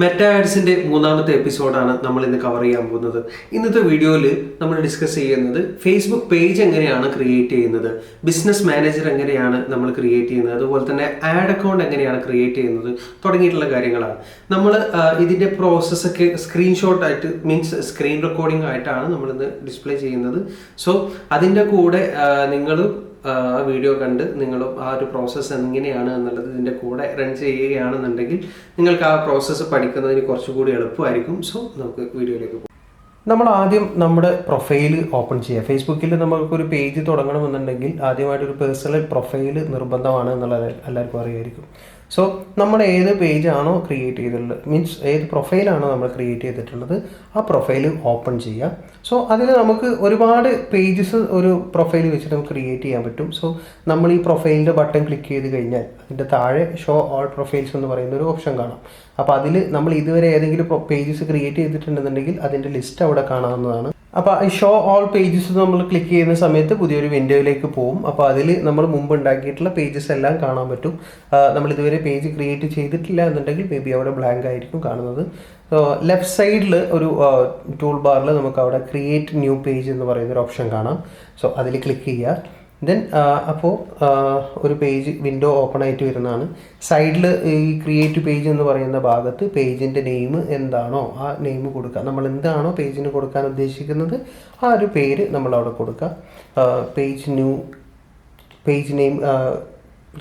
Meta ആഡ്സിന്റെ മൂന്നാമത്തെ എപ്പിസോഡാണ് നമ്മൾ ഇന്ന് കവർ ചെയ്യാൻ പോകുന്നത്. ഇന്നത്തെ വീഡിയോയിൽ നമ്മൾ ഡിസ്കസ് ചെയ്യുന്നത് ഫേസ്ബുക്ക് പേജ് എങ്ങനെയാണ് ക്രിയേറ്റ് ചെയ്യുന്നത് ബിസിനസ് മാനേജർ എങ്ങനെയാണ് നമ്മൾ ക്രിയേറ്റ് ചെയ്യുന്നത് അതുപോലെ തന്നെ ആഡ് അക്കൗണ്ട് എങ്ങനെയാണ് ക്രിയേറ്റ് ചെയ്യുന്നത് തുടങ്ങിയിട്ടുള്ള കാര്യങ്ങളാണ്. നമ്മൾ ഇതിന്റെ പ്രോസസ്സൊക്കെ സ്ക്രീൻഷോട്ട് ആയിട്ട് മീൻസ് സ്ക്രീൻ റെക്കോർഡിംഗ് ആയിട്ടാണ് നമ്മളിന്ന് ഡിസ്പ്ലേ ചെയ്യുന്നത്. സോ അതിന്റെ കൂടെ നിങ്ങൾ ആ വീഡിയോ കണ്ട് നിങ്ങൾ ആ ഒരു പ്രോസസ്സ് എങ്ങനെയാണ് എന്നുള്ളത് ഇതിന്റെ കൂടെ റൺ ചെയ്യുകയാണെന്നുണ്ടെങ്കിൽ നിങ്ങൾക്ക് ആ പ്രോസസ്സ് പഠിക്കുന്നതിന് കുറച്ചുകൂടി എളുപ്പമായിരിക്കും. സോ നമുക്ക് വീഡിയോയിലേക്ക് പോകാം നമ്മൾ ആദ്യം നമ്മുടെ പ്രൊഫൈൽ ഓപ്പൺ ചെയ്യുക. ഫേസ്ബുക്കിൽ നമുക്കൊരു പേജ് തുടങ്ങണമെന്നുണ്ടെങ്കിൽ ആദ്യമായിട്ടൊരു പേഴ്സണൽ പ്രൊഫൈൽ നിർബന്ധമാണ് എന്നുള്ളത് എല്ലാവർക്കും അറിയായിരിക്കും. സോ നമ്മൾ ഏത് പേജാണോ ക്രിയേറ്റ് ചെയ്തിട്ടുള്ളത് മീൻസ് ഏത് പ്രൊഫൈലാണോ നമ്മൾ ക്രിയേറ്റ് ചെയ്തിട്ടുള്ളത് ആ പ്രൊഫൈൽ ഓപ്പൺ ചെയ്യുക സോ അതിൽ നമുക്ക് ഒരുപാട് പേജസ് ഒരു പ്രൊഫൈൽ വെച്ചിട്ട് നമുക്ക് ക്രിയേറ്റ് ചെയ്യാൻ പറ്റും. സോ നമ്മൾ ഈ പ്രൊഫൈലിന്റെ ബട്ടൺ ക്ലിക്ക് ചെയ്ത് കഴിഞ്ഞാൽ അതിന്റെ താഴെ ഷോ ഓൾ പ്രൊഫൈൽസ് എന്ന് പറയുന്ന ഒരു ഓപ്ഷൻ കാണാം. അപ്പോൾ അതിൽ നമ്മൾ ഇതുവരെ ഏതെങ്കിലും പേജസ് ക്രിയേറ്റ് ചെയ്തിട്ടുണ്ടെന്നുണ്ടെങ്കിൽ അതിന്റെ ലിസ്റ്റ് അവിടെ കാണാവുന്നതാണ്. അപ്പോൾ ഈ ഷോ ഓൾ പേജസ് നമ്മൾ ക്ലിക്ക് ചെയ്യുന്ന സമയത്ത് പുതിയൊരു വിൻഡോയിലേക്ക് പോകും അപ്പോൾ അതിൽ നമ്മൾ മുമ്പ് ഉണ്ടാക്കിയിട്ടുള്ള പേജസ് എല്ലാം കാണാൻ പറ്റും. നമ്മൾ ഇതുവരെ പേജ് ക്രിയേറ്റ് ചെയ്തിട്ടില്ല എന്നുണ്ടെങ്കിൽ മേ ബി അവിടെ ബ്ലാങ്ക് ആയിരിക്കും കാണുന്നത്. ലെഫ്റ്റ് സൈഡിൽ ഒരു ടൂൾ ബാറിൽ നമുക്ക് അവിടെ ക്രിയേറ്റ് ന്യൂ പേജ് എന്ന് പറയുന്ന ഒരു ഓപ്ഷൻ കാണാം. സോ അതിൽ ക്ലിക്ക് ചെയ്യുക. ദെൻ അപ്പോൾ ഒരു പേജ് വിൻഡോ ഓപ്പൺ ആയിട്ട് വരുന്നതാണ്. സൈഡിൽ ഈ ക്രിയേറ്റ് പേജ് എന്ന് പറയുന്ന ഭാഗത്ത് പേജിന്റെ നെയിം എന്താണോ ആ നെയിം കൊടുക്കുക നമ്മൾ എന്താണോ പേജിന് കൊടുക്കാൻ ഉദ്ദേശിക്കുന്നത് ആ ഒരു പേര് നമ്മൾ അവിടെ കൊടുക്കുക page new page name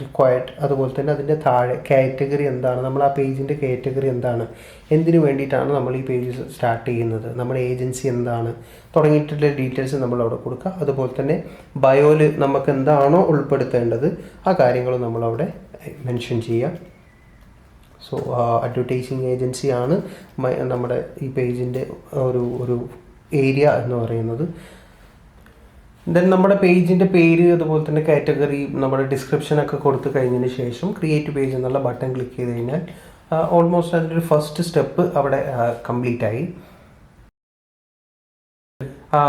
required അതുപോലെ തന്നെ അതിന്റെ താഴെ കാറ്റഗറി എന്താണ്? നമ്മൾ ആ പേജിന്റെ കാറ്റഗറി എന്താണ്? എന്തിനു വേണ്ടിയിട്ടാണ് നമ്മൾ ഈ പേജ് സ്റ്റാർട്ട് ചെയ്യുന്നത്? നമ്മുടെ ഏജൻസി എന്താണ്? തുടങ്ങിയിട്ടുള്ള ഡീറ്റെയിൽസ് നമ്മൾ അവിടെ കൊടുക്കുക. അതുപോലെ തന്നെ ബയോയിൽ നമുക്ക് എന്താണോ ഉൾപ്പെടുത്തേണ്ടത് ആ കാര്യങ്ങൾ നമ്മളവിടെ മെൻഷൻ ചെയ്യുക. സോ അഡ്വർടൈസിങ് ഏജൻസിയാണ് നമ്മുടെ ഈ പേജിന്റെ ഒരു ഒരു ഏരിയ എന്ന് പറയുന്നത്. ദെൻ നമ്മുടെ പേജിന്റെ പേര് അതുപോലെ തന്നെ കാറ്റഗറി നമ്മുടെ ഡിസ്ക്രിപ്ഷൻ ഒക്കെ കൊടുത്തു കഴിഞ്ഞതിന് ശേഷം ക്രിയേറ്റ് പേജ് എന്നുള്ള ബട്ടൺ ക്ലിക്ക് ചെയ്ത് കഴിഞ്ഞാൽ ഓൾമോസ്റ്റ് അതിന്റെ ഒരു ഫസ്റ്റ് സ്റ്റെപ്പ് അവിടെ കംപ്ലീറ്റ് ആയി.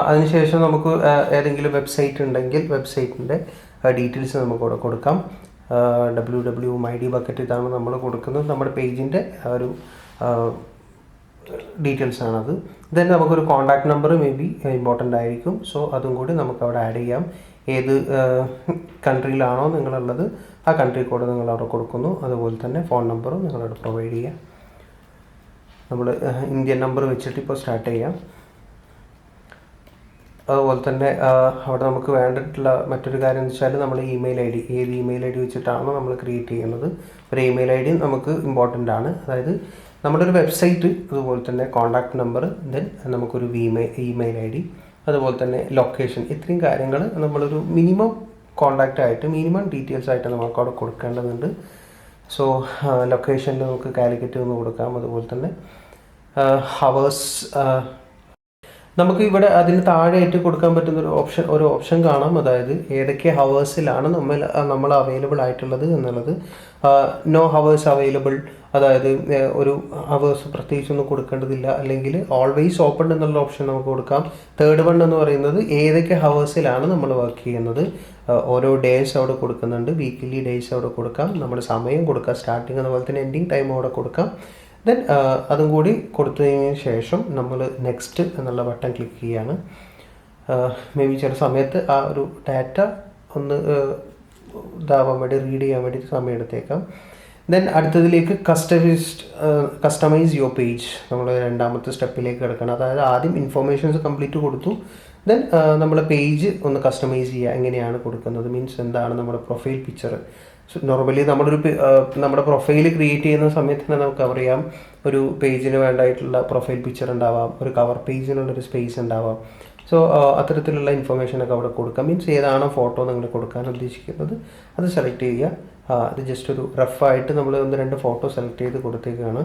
അതിനുശേഷം നമുക്ക് ഏതെങ്കിലും വെബ്സൈറ്റ് ഉണ്ടെങ്കിൽ വെബ്സൈറ്റിന്റെ ഡീറ്റെയിൽസ് നമുക്ക് അവിടെ കൊടുക്കാം. W W I D bucket ഇതാണ് നമ്മൾ കൊടുക്കുന്നത്. നമ്മുടെ പേജിന്റെ ഒരു ഡീറ്റെയിൽസ് ആണത്. ദെൻ നമുക്കൊരു contact number may be important ആയിരിക്കും. സോ അതും കൂടി നമുക്ക് അവിടെ ആഡ് ചെയ്യാം. ഏത് കൺട്രിയിലാണോ നിങ്ങളുള്ളത് ആ കൺട്രി കോഡ് നിങ്ങൾ അവിടെ കൊടുക്കുന്നു. അതുപോലെ തന്നെ ഫോൺ നമ്പറും നിങ്ങളവിടെ പ്രൊവൈഡ് ചെയ്യാം. നമ്മൾ ഇന്ത്യൻ നമ്പർ വെച്ചിട്ട് ഇപ്പോൾ സ്റ്റാർട്ട് ചെയ്യാം. അതുപോലെ തന്നെ അവിടെ നമുക്ക് വേണ്ടിയിട്ടുള്ള മറ്റൊരു കാര്യം എന്ന് വെച്ചാൽ നമ്മൾ ഇമെയിൽ ഐ ഡി ഏത് ഇമെയിൽ ഐ ഡി വെച്ചിട്ടാണോ നമ്മൾ ക്രിയേറ്റ് ചെയ്യുന്നത്. ഒരു ഇമെയിൽ ഐ ഡി നമുക്ക് ഇമ്പോർട്ടന്റ് ആണ്. അതായത് നമ്മുടെ ഒരു വെബ്സൈറ്റ് അതുപോലെ തന്നെ കോൺടാക്ട് നമ്പർ ദെൻ നമുക്കൊരു ഇമെയിൽ ഇമെയിൽ ഐ ഡി അതുപോലെ തന്നെ ലൊക്കേഷൻ ഇത്രയും കാര്യങ്ങൾ നമ്മളൊരു മിനിമം കോൺടാക്റ്റ് ആയിട്ട് മിനിമം ഡീറ്റെയിൽസ് ആയിട്ട് നമുക്ക് അവിടെ കൊടുക്കേണ്ടതുണ്ട്. സോ ലൊക്കേഷനിൽ നമുക്ക് കാലിക്കറ്റ് എന്ന് കൊടുക്കാം. അതുപോലെ തന്നെ ഹവേഴ്സ് നമുക്ക് ഇവിടെ അതിന് താഴെയായിട്ട് കൊടുക്കാൻ പറ്റുന്ന ഒരു ഓപ്ഷൻ ഒരു ഓപ്ഷൻ കാണാം. അതായത് ഏതൊക്കെ ഹവേഴ്സിലാണ് നമ്മൾ നമ്മൾ അവൈലബിൾ ആയിട്ടുള്ളത് എന്നുള്ളത്. നോ ഹവേഴ്സ് അവൈലബിൾ അതായത് ഒരു ഹവേഴ്സ് പ്രത്യേകിച്ചൊന്നും കൊടുക്കേണ്ടതില്ല. അല്ലെങ്കിൽ ഓൾവേസ് ഓപ്പൺ എന്നുള്ള ഓപ്ഷൻ നമുക്ക് കൊടുക്കാം. തേർഡ് വൺ എന്ന് പറയുന്നത് ഏതൊക്കെ ഹവേഴ്സിലാണ് നമ്മൾ വർക്ക് ചെയ്യുന്നത്. ഓരോ ഡേയ്സ് അവിടെ കൊടുക്കുന്നുണ്ട്. വീക്കിലി ഡേയ്സ് അവിടെ കൊടുക്കാം. നമ്മുടെ സമയം കൊടുക്കാം. സ്റ്റാർട്ടിങ് അതുപോലെ തന്നെ എൻഡിങ് ടൈം അവിടെ കൊടുക്കാം. ദെൻ അതും കൂടി കൊടുത്തതിന് ശേഷം നമ്മൾ നെക്സ്റ്റ് എന്നുള്ള ബട്ടൺ ക്ലിക്ക് ചെയ്യാണ് മേ ബി ചില സമയത്ത് ആ ഒരു ഡാറ്റ ഒന്ന് ആഹ്, ഇതാവാൻ വേണ്ടി റീഡ് ചെയ്യാൻ വേണ്ടി സമയം എടുത്തേക്കാം ദെൻ അടുത്തതിലേക്ക് കസ്റ്റമൈസ്ഡ് കസ്റ്റമൈസ് യുവർ പേജ് നമ്മൾ രണ്ടാമത്തെ സ്റ്റെപ്പിലേക്ക് കിടക്കണം. അതായത് ആദ്യം ഇൻഫോർമേഷൻസ് കംപ്ലീറ്റ് കൊടുത്തു. ദെൻ നമ്മൾ പേജ് ഒന്ന് കസ്റ്റമൈസ് ചെയ്യുക. എങ്ങനെയാണ് കൊടുക്കുന്നത്? മീൻസ് എന്താണ് നമ്മുടെ പ്രൊഫൈൽ പിക്ചർ നോർമലി നമ്മളൊരു നമ്മുടെ പ്രൊഫൈൽ ക്രിയേറ്റ് ചെയ്യുന്ന സമയത്ത് തന്നെ നമുക്ക് അറിയാം ഒരു പേജിന് വേണ്ടായിട്ടുള്ള പ്രൊഫൈൽ പിക്ചർ ഉണ്ടാവാം. ഒരു കവർ പേജിനുള്ളൊരു സ്പേസ് ഉണ്ടാവാം. സോ അത്തരത്തിലുള്ള ഇൻഫർമേഷനൊക്കെ അവിടെ കൊടുക്കാം. മീൻസ് ഏതാണോ ഫോട്ടോ നിങ്ങൾ കൊടുക്കാൻ ഉദ്ദേശിക്കുന്നത് അത് സെലക്ട് ചെയ്യുക. അത് ജസ്റ്റ് ഒരു റഫായിട്ട് നമ്മൾ ഒന്ന് രണ്ട് ഫോട്ടോ സെലക്ട് ചെയ്ത് കൊടുത്തേക്കാണ്.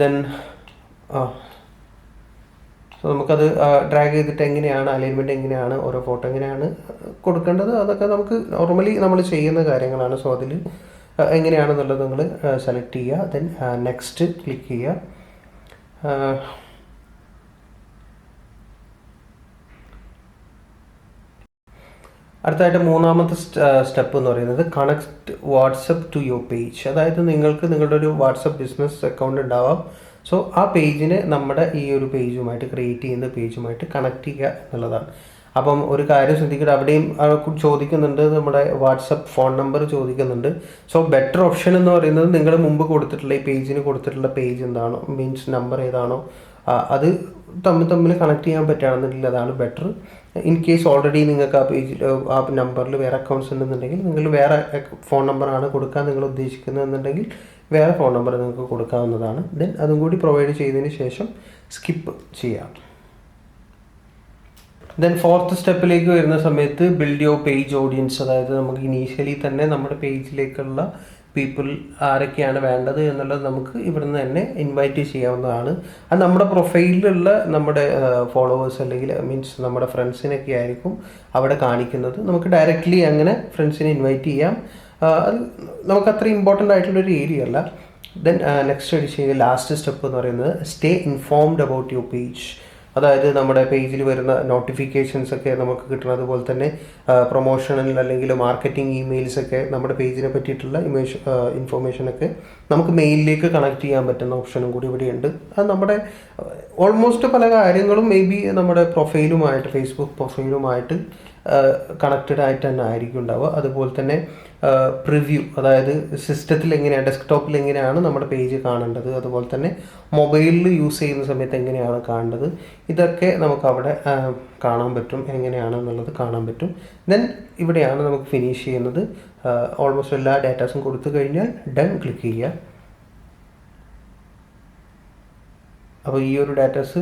ദെൻ സോ നമുക്കത് ഡ്രാഗ് ചെയ്തിട്ട് എങ്ങനെയാണ് അലൈൻമെന്റ് എങ്ങനെയാണ് ഓരോ ഫോട്ടോ എങ്ങനെയാണ് കൊടുക്കേണ്ടത് അതൊക്കെ നമുക്ക് നോർമലി നമ്മൾ ചെയ്യുന്ന കാര്യങ്ങളാണ്. സോ അതിൽ എങ്ങനെയാണെന്നുള്ളത് നിങ്ങൾ സെലക്ട് ചെയ്യുക. ദെൻ നെക്സ്റ്റ് ക്ലിക്ക് ചെയ്യുക. അടുത്തായിട്ട് മൂന്നാമത്തെ സ്റ്റെപ്പ് എന്ന് പറയുന്നത് connect WhatsApp to your page അതായത് നിങ്ങൾക്ക് നിങ്ങളുടെ ഒരു വാട്സപ്പ് ബിസിനസ് അക്കൗണ്ട് ഉണ്ടാവാം. സോ ആ പേജിനെ നമ്മുടെ ഈ ഒരു പേജുമായിട്ട് ക്രിയേറ്റ് ചെയ്യുന്ന പേജുമായിട്ട് കണക്ട് ചെയ്യുക എന്നുള്ളതാണ്. അപ്പം ഒരു കാര്യം ശ്രദ്ധിക്കട്ടെ അവിടെയും ചോദിക്കുന്നുണ്ട് നമ്മുടെ വാട്സപ്പ് ഫോൺ നമ്പർ ചോദിക്കുന്നുണ്ട്. സോ ബെറ്റർ ഓപ്ഷൻ എന്ന് പറയുന്നത് നിങ്ങൾ മുമ്പ് കൊടുത്തിട്ടുള്ള ഈ പേജിന് കൊടുത്തിട്ടുള്ള പേജ് എന്താണോ മീൻസ് നമ്പർ ഏതാണോ അത് തമ്മിൽ തമ്മിൽ കണക്ട് ചെയ്യാൻ പറ്റുകയാണെന്നുണ്ടെങ്കിൽ അതാണ് ബെറ്റർ ഇൻ കേസ് ഓൾറെഡി നിങ്ങൾക്ക് ആ പേജിൽ ആ നമ്പറിൽ വേറെ അക്കൗണ്ട്സ് ഉണ്ടെന്നുണ്ടെങ്കിൽ നിങ്ങൾ വേറെ ഫോൺ നമ്പറാണ് കൊടുക്കാൻ നിങ്ങൾ ഉദ്ദേശിക്കുന്നതെന്നുണ്ടെങ്കിൽ വേറെ ഫോൺ നമ്പർ നിങ്ങൾക്ക് കൊടുക്കാവുന്നതാണ്. ദെൻ അതും കൂടി പ്രൊവൈഡ് ചെയ്തതിന് ശേഷം സ്കിപ്പ് ചെയ്യാം. ദെൻ ഫോർത്ത് സ്റ്റെപ്പിലേക്ക് വരുന്ന സമയത്ത് ബിൽഡ് യുവർ പേജ് ഓഡിയൻസ് അതായത് നമുക്ക് ഇനീഷ്യലി തന്നെ നമ്മുടെ പേജിലേക്കുള്ള പീപ്പിൾ ആരൊക്കെയാണ് വേണ്ടത് എന്നുള്ളത് നമുക്ക് ഇവിടുന്ന് തന്നെ ഇൻവൈറ്റ് ചെയ്യാവുന്നതാണ്. അത് നമ്മുടെ പ്രൊഫൈലിലുള്ള നമ്മുടെ ഫോളോവേഴ്സ് അല്ലെങ്കിൽ മീൻസ് നമ്മുടെ ഫ്രണ്ട്സിനൊക്കെ ആയിരിക്കും അവിടെ കാണിക്കുന്നത്. നമുക്ക് ഡയറക്റ്റ്ലി അങ്ങനെ ഫ്രണ്ട്സിനെ ഇൻവൈറ്റ് ചെയ്യാം. അത് നമുക്ക് അത്ര ഇമ്പോർട്ടന്റ് ആയിട്ടുള്ളൊരു ഏരിയ അല്ല. ദെൻ നെക്സ്റ്റ് അടിച്ച് ലാസ്റ്റ് സ്റ്റെപ്പ് എന്ന് പറയുന്നത് stay informed about your page അതായത് നമ്മുടെ പേജിൽ വരുന്ന നോട്ടിഫിക്കേഷൻസ് ഒക്കെ നമുക്ക് കിട്ടുന്നത് പോലെ തന്നെ പ്രൊമോഷണൽ അല്ലെങ്കിൽ മാർക്കറ്റിംഗ് ഇമെയിൽസ് ഒക്കെ നമ്മുടെ പേജിനെ പറ്റിയിട്ടുള്ള ഇമേഷ് ഇൻഫോർമേഷനൊക്കെ നമുക്ക് മെയിലിലേക്ക് കണക്ട് ചെയ്യാൻ പറ്റുന്ന ഓപ്ഷനും കൂടി ഇവിടെയുണ്ട്. അത് നമ്മുടെ ഓൾമോസ്റ്റ് പല കാര്യങ്ങളും മേ ബി നമ്മുടെ പ്രൊഫൈലുമായിട്ട് ഫേസ്ബുക്ക് പ്രൊഫൈലുമായിട്ട് കണക്റ്റഡ് ആയിട്ട് തന്നെ ആയിരിക്കും ഉണ്ടാവുക. അതുപോലെ തന്നെ പ്രിവ്യൂ അതായത് സിസ്റ്റത്തിൽ എങ്ങനെയാണ് ഡെസ്ക്ടോപ്പിൽ എങ്ങനെയാണ് നമ്മുടെ പേജ് കാണേണ്ടത്? അതുപോലെ തന്നെ മൊബൈലിൽ യൂസ് ചെയ്യുന്ന സമയത്ത് എങ്ങനെയാണ് കാണേണ്ടത്? ഇതൊക്കെ നമുക്ക് അവിടെ കാണാൻ പറ്റും. എങ്ങനെയാണെന്നുള്ളത് കാണാൻ പറ്റും. ദെൻ ഇവിടെയാണ് നമുക്ക് ഫിനിഷ് ചെയ്യുന്നത്. ഓൾമോസ്റ്റ് എല്ലാ ഡാറ്റാസും കൊടുത്തു കഴിഞ്ഞാൽ ഡൺ ക്ലിക്ക് ചെയ്യുക. അപ്പോൾ ഈ ഒരു ഡാറ്റാസ്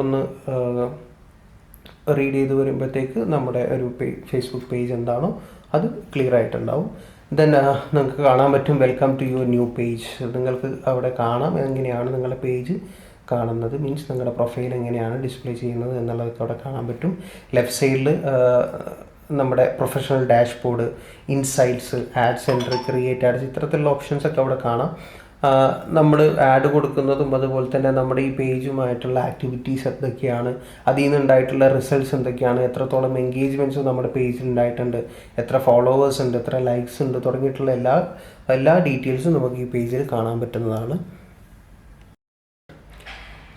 ഒന്ന് റീഡ് ചെയ്ത് വരുമ്പോഴത്തേക്ക് നമ്മുടെ ഒരു ഫേസ്ബുക്ക് പേജ് എന്താണോ അത് ക്ലിയർ ആയിട്ടുണ്ടാവും. ദെൻ നിങ്ങൾക്ക് കാണാൻ പറ്റും welcome to your new page നിങ്ങൾക്ക് അവിടെ കാണാം എങ്ങനെയാണ് നിങ്ങളുടെ പേജ് കാണുന്നത്. മീൻസ് നിങ്ങളുടെ പ്രൊഫൈൽ എങ്ങനെയാണ് ഡിസ്പ്ലേ ചെയ്യുന്നത് എന്നുള്ളതൊക്കെ അവിടെ കാണാൻ പറ്റും. ലെഫ്റ്റ് സൈഡിൽ നമ്മുടെ professional dashboard insights ad centre create ads ഇത്തരത്തിലുള്ള ഓപ്ഷൻസ് ഒക്കെ അവിടെ കാണാം. നമ്മൾ ആഡ് കൊടുക്കുന്നതും അതുപോലെ തന്നെ നമ്മുടെ ഈ പേജുമായിട്ടുള്ള ആക്ടിവിറ്റീസ് എന്തൊക്കെയാണ്? അതിൽ നിന്നുണ്ടായിട്ടുള്ള റിസൾട്ട്സ് എന്തൊക്കെയാണ്? എത്രത്തോളം എൻഗേജ്മെന്റ്സ് നമ്മുടെ പേജിൽ ഉണ്ടായിട്ടുണ്ട്? എത്ര ഫോളോവേഴ്സ് ഉണ്ട്? എത്ര ലൈക്സ് ഉണ്ട്? തുടങ്ങിയിട്ടുള്ള എല്ലാ എല്ലാ ഡീറ്റെയിൽസും നമുക്ക് ഈ പേജിൽ കാണാൻ പറ്റുന്നതാണ്.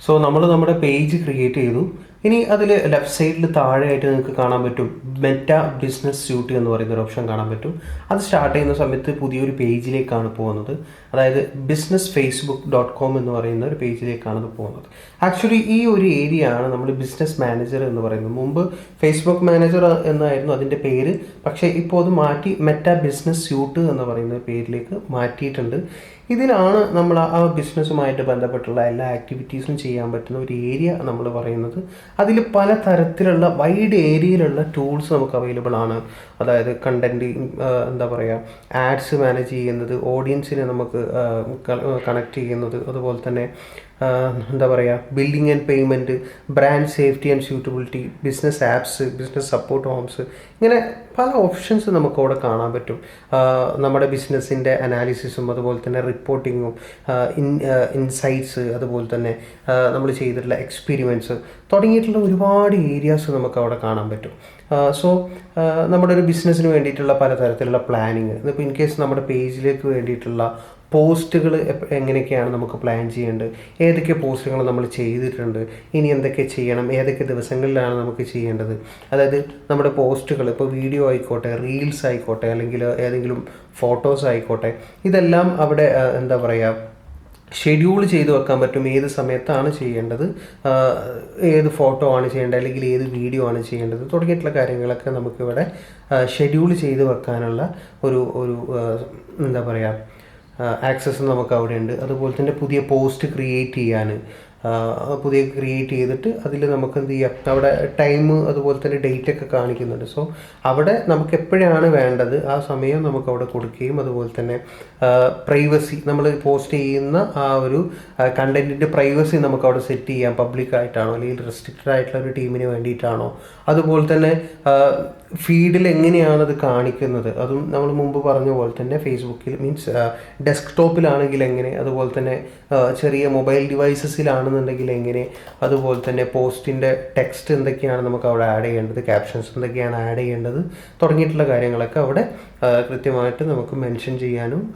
സോ നമ്മൾ നമ്മുടെ പേജ് ക്രിയേറ്റ് ചെയ്തു. ഇനി അതിൽ ലെഫ്റ്റ് സൈഡിൽ താഴെയായിട്ട് നിങ്ങൾക്ക് കാണാൻ പറ്റും. മെറ്റ ബിസിനസ് സ്യൂട്ട് എന്ന് പറയുന്ന ഒരു ഓപ്ഷൻ കാണാൻ പറ്റും. അത് സ്റ്റാർട്ട് ചെയ്യുന്ന സമയത്ത് പുതിയൊരു പേജിലേക്കാണ് പോകുന്നത്. അതായത് ബിസിനസ് ഫേസ്ബുക്ക് ഡോട്ട് കോം എന്ന് പറയുന്ന ഒരു പേജിലേക്കാണ് അത് പോകുന്നത്. ആക്ച്വലി ഈ ഒരു ഏരിയ ആണ് നമ്മൾ ബിസിനസ് മാനേജർ എന്ന് പറയുന്നത്. മുമ്പ് ഫേസ്ബുക്ക് മാനേജർ എന്നായിരുന്നു അതിന്റെ പേര്. പക്ഷേ ഇപ്പോൾ അത് മാറ്റി മെറ്റ ബിസിനസ് സ്യൂട്ട് എന്ന് പറയുന്ന പേരിലേക്ക് മാറ്റിയിട്ടുണ്ട്. ഇതിലാണ് നമ്മൾ ആ ബിസിനസ്സുമായിട്ട് ബന്ധപ്പെട്ടുള്ള എല്ലാ ആക്ടിവിറ്റീസും ചെയ്യാൻ പറ്റുന്ന ഒരു ഏരിയ നമ്മൾ പറയുന്നത്. അതിൽ പല തരത്തിലുള്ള വൈഡ് ഏരിയയിലുള്ള ടൂൾസ് നമുക്ക് അവൈലബിൾ ആണ്. അതായത് കണ്ടന്റ് എന്താ പറയുക ആഡ്സ് മാനേജ് ചെയ്യുന്നത് ഓഡിയൻസിനെ നമുക്ക് കണക്ട് ചെയ്യുന്നത് അതുപോലെ തന്നെ എന്താ പറയുക billing and payment brand safety and suitability business apps business support homes ഇങ്ങനെ പല ഓപ്ഷൻസ് നമുക്ക് അവിടെ കാണാൻ പറ്റും. നമ്മുടെ ബിസിനസ്സിന്റെ അനാലിസിസും അതുപോലെ തന്നെ റിപ്പോർട്ടിങ്ങും ഇൻ ഇൻസൈറ്റ്സ് അതുപോലെ തന്നെ നമ്മൾ ചെയ്തിട്ടുള്ള എക്സ്പീരിമെന്റ്സ് തുടങ്ങിയിട്ടുള്ള ഒരുപാട് ഏരിയാസ് നമുക്ക് അവിടെ കാണാൻ പറ്റും. സോ നമ്മുടെ ഒരു ബിസിനസ്സിന് വേണ്ടിയിട്ടുള്ള പലതരത്തിലുള്ള പ്ലാനിങ് ഇപ്പോൾ ഇൻ കേസ് നമ്മുടെ പേജിലേക്ക് വേണ്ടിയിട്ടുള്ള പോസ്റ്റുകൾ എങ്ങനെയൊക്കെയാണ് നമുക്ക് പ്ലാൻ ചെയ്യേണ്ടത്? ഏതൊക്കെ പോസ്റ്റുകൾ നമ്മൾ ചെയ്തിട്ടുണ്ട്? ഇനി എന്തൊക്കെ ചെയ്യണം? ഏതൊക്കെ ദിവസങ്ങളിലാണ് നമുക്ക് ചെയ്യേണ്ടത്? അതായത് നമ്മുടെ പോസ്റ്റുകൾ ഇപ്പോൾ വീഡിയോ ആയിക്കോട്ടെ റീൽസ് ആയിക്കോട്ടെ അല്ലെങ്കിൽ ഏതെങ്കിലും ഫോട്ടോസ് ആയിക്കോട്ടെ ഇതെല്ലാം അവിടെ എന്താ പറയുക ഷെഡ്യൂൾ ചെയ്ത് വെക്കാൻ പറ്റും ഏത് സമയത്താണ് ചെയ്യേണ്ടത് ഏത് ഫോട്ടോ ആണ് ചെയ്യേണ്ടത് അല്ലെങ്കിൽ ഏത് വീഡിയോ ആണ് ചെയ്യേണ്ടത് തുടങ്ങിയിട്ടുള്ള കാര്യങ്ങളൊക്കെ നമുക്കിവിടെ ഷെഡ്യൂൾ ചെയ്ത് വെക്കാനുള്ള ഒരു ഒരു എന്താ പറയുക ആക്സസ് നമുക്ക് അവിടെ ഉണ്ട് അതുപോലെ തന്നെ പുതിയ പോസ്റ്റ് ക്രിയേറ്റ് ചെയ്യാൻ പുതിയ ക്രിയേറ്റ് ചെയ്തിട്ട് അതിൽ നമുക്ക് എന്ത് ചെയ്യാം? അവിടെ ടൈം അതുപോലെ തന്നെ ഡേറ്റ് ഒക്കെ കാണിക്കുന്നുണ്ട്. സോ അവിടെ നമുക്ക് എപ്പോഴാണ് വേണ്ടത്? ആ സമയം നമുക്ക് അവിടെ കൊടുക്കുകയും അതുപോലെ തന്നെ പ്രൈവസി നമ്മൾ പോസ്റ്റ് ചെയ്യുന്ന ആ ഒരു കണ്ടന്റിന്റെ പ്രൈവസി നമുക്ക് അവിടെ സെറ്റ് ചെയ്യാം. പബ്ലിക്കായിട്ടാണോ അല്ലെങ്കിൽ റെസ്ട്രിക്റ്റഡ് ആയിട്ടുള്ള ഒരു ടീമിന് വേണ്ടിയിട്ടാണോ? അതുപോലെ തന്നെ ഫീഡിൽ എങ്ങനെയാണ് അത് കാണിക്കുന്നത്? അതും നമ്മൾ മുമ്പ് പറഞ്ഞ പോലെ തന്നെ ഫേസ്ബുക്കിൽ മീൻസ് ഡെസ്ക്ടോപ്പിലാണെങ്കിൽ എങ്ങനെ അതുപോലെ തന്നെ ചെറിയ മൊബൈൽ ഡിവൈസസിലാണെന്നുണ്ടെങ്കിൽ എങ്ങനെ അതുപോലെ തന്നെ പോസ്റ്റിന്റെ ടെക്സ്റ്റ് എന്തൊക്കെയാണ് നമുക്ക് അവിടെ ആഡ് ചെയ്യേണ്ടത് ക്യാപ്ഷൻസ് എന്തൊക്കെയാണ് ആഡ് ചെയ്യേണ്ടത് തുടങ്ങിയിട്ടുള്ള കാര്യങ്ങളൊക്കെ അവിടെ കൃത്യമായിട്ട് നമുക്ക് മെൻഷൻ ചെയ്യാനും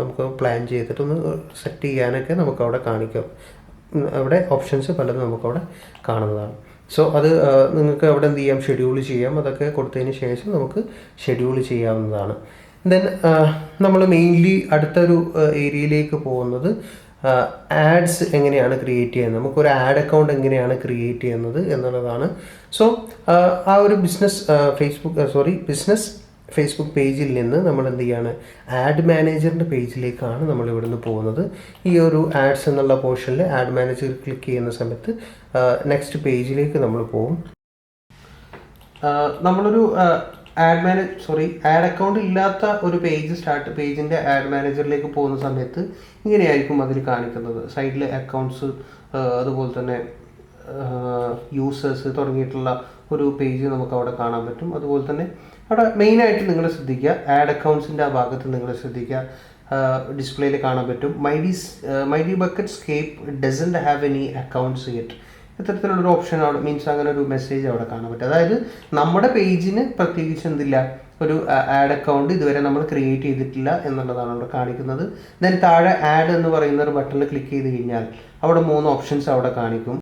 നമുക്ക് പ്ലാൻ ചെയ്തിട്ടൊന്ന് സെറ്റ് ചെയ്യാനൊക്കെ നമുക്ക് അവിടെ കാണിക്കാം. അവിടെ ഓപ്ഷൻസ് പലതും നമുക്കവിടെ കാണുന്നതാണ്. സോ അത് നിങ്ങൾക്ക് അവിടെ എന്ത് ചെയ്യാം? ഷെഡ്യൂൾ ചെയ്യാം. അതൊക്കെ കൊടുത്തതിന് ശേഷം നമുക്ക് ഷെഡ്യൂൾ ചെയ്യാവുന്നതാണ്. ദെൻ നമ്മൾ മെയിൻലി അടുത്തൊരു ഏരിയയിലേക്ക് പോകുന്നത് ആഡ്സ് എങ്ങനെയാണ് ക്രിയേറ്റ് ചെയ്യുന്നത്? നമുക്കൊരു ആഡ് അക്കൗണ്ട് എങ്ങനെയാണ് ക്രിയേറ്റ് ചെയ്യുന്നത് എന്നുള്ളതാണ്. സോ ആ ഒരു business Facebook sorry business Facebook പേജിൽ നിന്ന് നമ്മൾ എന്ത് ചെയ്യാണ്? ആഡ് മാനേജറിന്റെ പേജിലേക്കാണ് നമ്മൾ ഇവിടുന്ന് പോകുന്നത്. ഈ ഒരു ആഡ്സ് എന്നുള്ള പോർഷനിൽ ആഡ് മാനേജർ ക്ലിക്ക് ചെയ്യുന്ന സമയത്ത് നെക്സ്റ്റ് പേജിലേക്ക് നമ്മൾ പോകും. നമ്മളൊരു ad manage sorry ad account ഇല്ലാത്ത ഒരു പേജ് സ്റ്റാർട്ട് പേജിന്റെ ആഡ് മാനേജറിലേക്ക് പോകുന്ന സമയത്ത് ഇങ്ങനെയായിരിക്കും അതിൽ കാണിക്കുന്നത്. സൈഡിൽ അക്കൗണ്ട്സ് അതുപോലെ തന്നെ യൂസേഴ്സ് തുടങ്ങിയിട്ടുള്ള ഒരു പേജ് നമുക്ക് അവിടെ കാണാൻ പറ്റും. അതുപോലെ തന്നെ അവിടെ മെയിനായിട്ട് നിങ്ങൾ ശ്രദ്ധിക്കുക. ആഡ് അക്കൗണ്ട്സിന്റെ ആ ഭാഗത്ത് നിങ്ങൾ ശ്രദ്ധിക്കുക. ഡിസ്പ്ലേയിൽ കാണാൻ പറ്റും. My D bucket scape doesn't have any accounts yet ഇത്തരത്തിലുള്ളൊരു ഓപ്ഷൻ അവിടെ മീൻസ് അങ്ങനെ ഒരു മെസ്സേജ് അവിടെ കാണാൻ പറ്റും. അതായത് നമ്മുടെ പേജിന് പ്രത്യേകിച്ച് എന്തില്ല? ഒരു ആഡ് അക്കൗണ്ട് ഇതുവരെ നമ്മൾ ക്രിയേറ്റ് ചെയ്തിട്ടില്ല എന്നുള്ളതാണ് അവിടെ കാണിക്കുന്നത്. ദെൻ താഴെ ആഡ് എന്ന് പറയുന്ന ഒരു ബട്ടണിൽ ക്ലിക്ക് ചെയ്ത് കഴിഞ്ഞാൽ അവിടെ മൂന്ന് ഓപ്ഷൻസ് അവിടെ കാണിക്കും.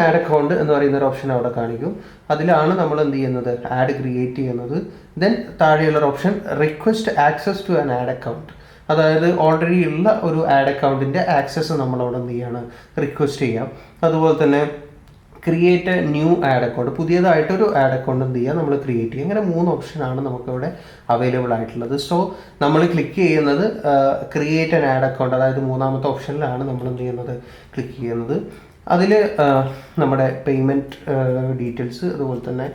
ആഡ് അക്കൗണ്ട് എന്ന് പറയുന്ന ഒരു ഓപ്ഷൻ അവിടെ കാണിക്കും. അതിലാണ് നമ്മൾ എന്ത് ചെയ്യുന്നത്? ആഡ് ക്രിയേറ്റ് ചെയ്യുന്നത്. ദെൻ താഴെയുള്ള option request access to an ad account അതായത് ഓൾറെഡി ഉള്ള ഒരു ആഡ് അക്കൗണ്ടിന്റെ ആക്സസ് നമ്മൾ അവിടെ എന്ത് ചെയ്യാണ്? റിക്വസ്റ്റ് ചെയ്യാം. അതുപോലെ തന്നെ create a new ad account പുതിയതായിട്ടൊരു ad account എന്ത് ചെയ്യുക നമ്മൾ ക്രിയേറ്റ് ചെയ്യുക അങ്ങനെ മൂന്ന് ഓപ്ഷനാണ് നമുക്കിവിടെ അവൈലബിൾ ആയിട്ടുള്ളത്. സോ നമ്മൾ ക്ലിക്ക് ചെയ്യുന്നത് ക്രിയേറ്റ് ആൻ ആഡ് അക്കൗണ്ട് അതായത് മൂന്നാമത്തെ ഓപ്ഷനിലാണ് നമ്മൾ എന്ത് ചെയ്യുന്നത്? ക്ലിക്ക് ചെയ്യുന്നത്. അതിൽ നമ്മുടെ പേയ്മെന്റ് ഡീറ്റെയിൽസ് അതുപോലെ തന്നെ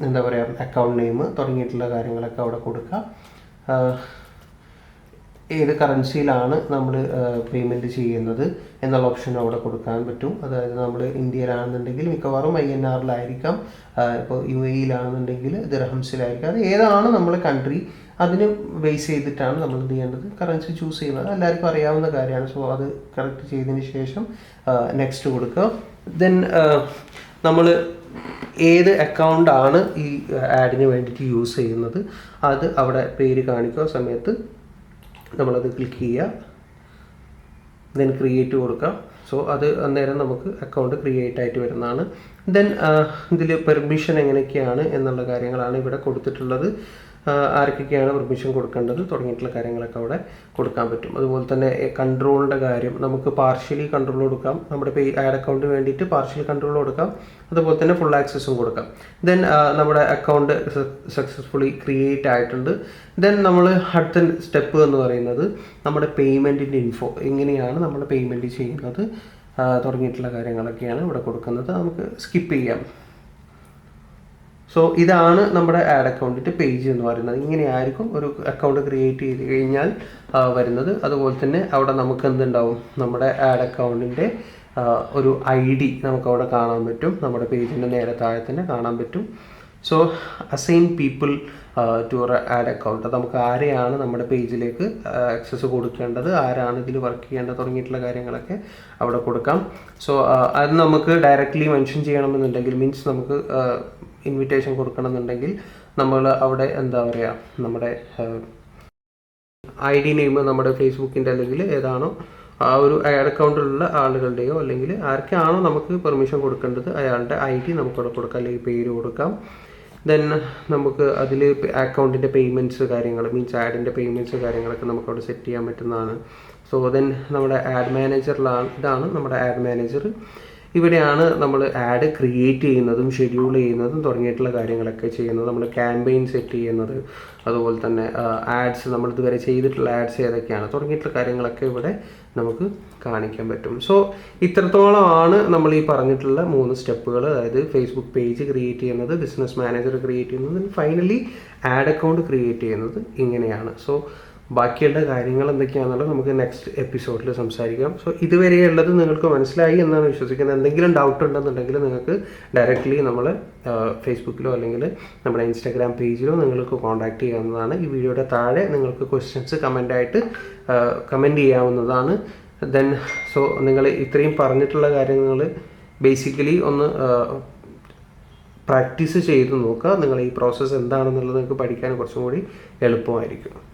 എന്താ പറയുക അക്കൗണ്ട് നെയിം തുടങ്ങിയിട്ടുള്ള കാര്യങ്ങളൊക്കെ അവിടെ കൊടുക്കുക ഏത് കറൻസിയിലാണ് നമ്മൾ പേയ്മെന്റ് ചെയ്യുന്നത് എന്നുള്ള ഓപ്ഷൻ അവിടെ കൊടുക്കാൻ പറ്റും. അതായത് നമ്മൾ ഇന്ത്യയിലാണെന്നുണ്ടെങ്കിൽ മിക്കവാറും ഐ എൻ ആറിലായിരിക്കാം ഇപ്പോൾ യു എയിലാണെന്നുണ്ടെങ്കിൽ ദിർഹംസിലായിരിക്കാം. അത് ഏതാണ് നമ്മൾ കൺട്രി അതിന് ബേസ് ചെയ്തിട്ടാണ് നമ്മൾ എന്ത് ചെയ്യേണ്ടത്? കറൻസി ചൂസ് ചെയ്യുന്നത്. എല്ലാവർക്കും അറിയാവുന്ന കാര്യമാണ്. സോ അത് കറക്റ്റ് ചെയ്തതിന് ശേഷം നെക്സ്റ്റ് കൊടുക്കുക. ദെൻ നമ്മൾ ഏത് അക്കൗണ്ടാണ് ഈ ആഡിന് വേണ്ടിയിട്ട് യൂസ് ചെയ്യുന്നത്? അത് അവിടെ പേര് കാണിക്കുക. സമയത്ത് നമ്മളത് ക്ലിക്ക് ചെയ്യുക. ദെൻ ക്രിയേറ്റ് കൊടുക്കാം. സോ അത് അന്നേരം നമുക്ക് അക്കൗണ്ട് ക്രിയേറ്റ് ആയിട്ട് വരുന്നതാണ്. ദെൻ ഇതിൽ പെർമിഷൻ എങ്ങനെയൊക്കെയാണ് എന്നുള്ള കാര്യങ്ങളാണ് ഇവിടെ കൊടുത്തിട്ടുള്ളത്. ആർക്കൊക്കെയാണ് പെർമിഷൻ കൊടുക്കേണ്ടത് തുടങ്ങിയിട്ടുള്ള കാര്യങ്ങളൊക്കെ അവിടെ കൊടുക്കാൻ പറ്റും. അതുപോലെ തന്നെ കൺട്രോളിന്റെ കാര്യം നമുക്ക് പാർഷ്യലി കൺട്രോൾ കൊടുക്കാം. നമ്മുടെ പേ ആഡ് അക്കൗണ്ടിന് വേണ്ടിയിട്ട് പാർഷ്യൽ കൺട്രോൾ കൊടുക്കാം. അതുപോലെ തന്നെ ഫുൾ ആക്സസും കൊടുക്കാം. ദെൻ നമ്മുടെ അക്കൗണ്ട് സക്സസ്ഫുള്ളി ക്രിയേറ്റ് ആയിട്ടുണ്ട്. ദെൻ നമ്മൾ അടുത്ത സ്റ്റെപ്പ് എന്ന് പറയുന്നത് നമ്മുടെ പേയ്മെന്റിന്റെ ഇൻഫോ എങ്ങനെയാണ് നമ്മൾ പേയ്മെന്റ് ചെയ്യുന്നത്? തുടങ്ങിയിട്ടുള്ള കാര്യങ്ങളൊക്കെയാണ് ഇവിടെ കൊടുക്കുന്നത്. നമുക്ക് സ്കിപ്പ് ചെയ്യാം. സോ ഇതാണ് നമ്മുടെ ആഡ് അക്കൗണ്ടിന്റെ പേജ് എന്ന് പറയുന്നത്. ഇങ്ങനെയായിരിക്കും ഒരു അക്കൗണ്ട് ക്രിയേറ്റ് ചെയ്ത് കഴിഞ്ഞാൽ വരുന്നത്. അതുപോലെ തന്നെ അവിടെ നമുക്ക് എന്തുണ്ടാവും? നമ്മുടെ ആഡ് അക്കൗണ്ടിന്റെ ഒരു ഐ ഡി നമുക്ക് അവിടെ കാണാൻ പറ്റും. നമ്മുടെ പേജിന്റെ നേരെ താഴെ തന്നെ കാണാൻ പറ്റും. So assign people to ad account നമുക്ക് ആരെയാണ് നമ്മുടെ പേജിലേക്ക് ആക്സസ് കൊടുക്കേണ്ടത്? ആരാണ് ഇതിൽ വർക്ക് ചെയ്യേണ്ടത്? തുടങ്ങിയിട്ടുള്ള കാര്യങ്ങളൊക്കെ അവിടെ കൊടുക്കാം. സോ അത് നമുക്ക് ഡയറക്റ്റ്ലി മെൻഷൻ ചെയ്യണമെന്നുണ്ടെങ്കിൽ മീൻസ് നമുക്ക് ഇൻവിറ്റേഷൻ കൊടുക്കണമെന്നുണ്ടെങ്കിൽ നമ്മൾ അവിടെ എന്താ പറയുക നമ്മുടെ ഐ ഡി നെയിം നമ്മുടെ ഫേസ്ബുക്കിന്റെ അല്ലെങ്കിൽ ഏതാണോ ആ ഒരു ആഡ് അക്കൗണ്ടിലുള്ള ആളുകളുടെയോ അല്ലെങ്കിൽ ആർക്കാണോ നമുക്ക് പെർമിഷൻ കൊടുക്കേണ്ടത് അയാളുടെ ഐ ഡി നമുക്കവിടെ കൊടുക്കാം അല്ലെങ്കിൽ പേര് കൊടുക്കാം. ദെൻ നമുക്ക് അതിൽ അക്കൗണ്ടിന്റെ പേയ്മെന്റ്സ് കാര്യങ്ങൾ മീൻസ് ആഡിന്റെ പേയ്മെന്റ്സ് കാര്യങ്ങളൊക്കെ നമുക്കവിടെ സെറ്റ് ചെയ്യാൻ പറ്റുന്നതാണ്. സോ ദെൻ നമ്മുടെ ആഡ് മാനേജറിലാണ് ഇതാണ് നമ്മുടെ ആഡ് മാനേജർ ഇവിടെയാണ് നമ്മൾ ആഡ് ക്രിയേറ്റ് ചെയ്യുന്നതും ഷെഡ്യൂൾ ചെയ്യുന്നതും തുടങ്ങിയിട്ടുള്ള കാര്യങ്ങളൊക്കെ ചെയ്യുന്നത്. നമ്മൾ ക്യാമ്പയിൻ സെറ്റ് ചെയ്യുന്നത് അതുപോലെ തന്നെ ആഡ്സ് നമ്മൾ ഇതുവരെ ചെയ്തിട്ടുള്ള ആഡ്സ് ഏതൊക്കെയാണ് തുടങ്ങിയിട്ടുള്ള കാര്യങ്ങളൊക്കെ ഇവിടെ നമുക്ക് കാണിക്കാൻ പറ്റും. സോ ഇത്രത്തോളമാണ് നമ്മൾ ഈ പറഞ്ഞിട്ടുള്ള മൂന്ന് സ്റ്റെപ്പുകൾ അതായത് ഫേസ്ബുക്ക് പേജ് ക്രിയേറ്റ് ചെയ്യുന്നത് ബിസിനസ് മാനേജർ ക്രിയേറ്റ് ചെയ്യുന്നത് ഫൈനലി ആഡ് അക്കൗണ്ട് ക്രിയേറ്റ് ചെയ്യുന്നത് ഇങ്ങനെയാണ്. സോ ബാക്കിയുള്ള കാര്യങ്ങൾ എന്തൊക്കെയാണെന്നുള്ളത് നമുക്ക് നെക്സ്റ്റ് എപ്പിസോഡിൽ സംസാരിക്കാം. സോ ഇതുവരെയുള്ളത് നിങ്ങൾക്ക് മനസ്സിലായി എന്നാണ് വിശ്വസിക്കുന്നത്. എന്തെങ്കിലും ഡൗട്ട് ഉണ്ടെന്നുണ്ടെങ്കിൽ നിങ്ങൾക്ക് ഡയറക്റ്റ്ലി നമ്മൾ ഫേസ്ബുക്കിലോ അല്ലെങ്കിൽ നമ്മുടെ ഇൻസ്റ്റാഗ്രാം പേജിലോ നിങ്ങൾക്ക് കോൺടാക്ട് ചെയ്യാവുന്നതാണ്. ഈ വീഡിയോയുടെ താഴെ നിങ്ങൾക്ക് ക്വസ്റ്റ്യൻസ് കമന്റായിട്ട് കമന്റ് ചെയ്യാവുന്നതാണ്. ദെൻ സോ നിങ്ങൾ ഇത്രയും പറഞ്ഞിട്ടുള്ള കാര്യങ്ങൾ ബേസിക്കലി ഒന്ന് പ്രാക്ടീസ് ചെയ്ത് നോക്കുക. നിങ്ങൾ ഈ പ്രോസസ്സ് എന്താണെന്നുള്ളത് നിങ്ങൾക്ക് പഠിക്കാൻ കുറച്ചും കൂടി എളുപ്പമായിരിക്കും.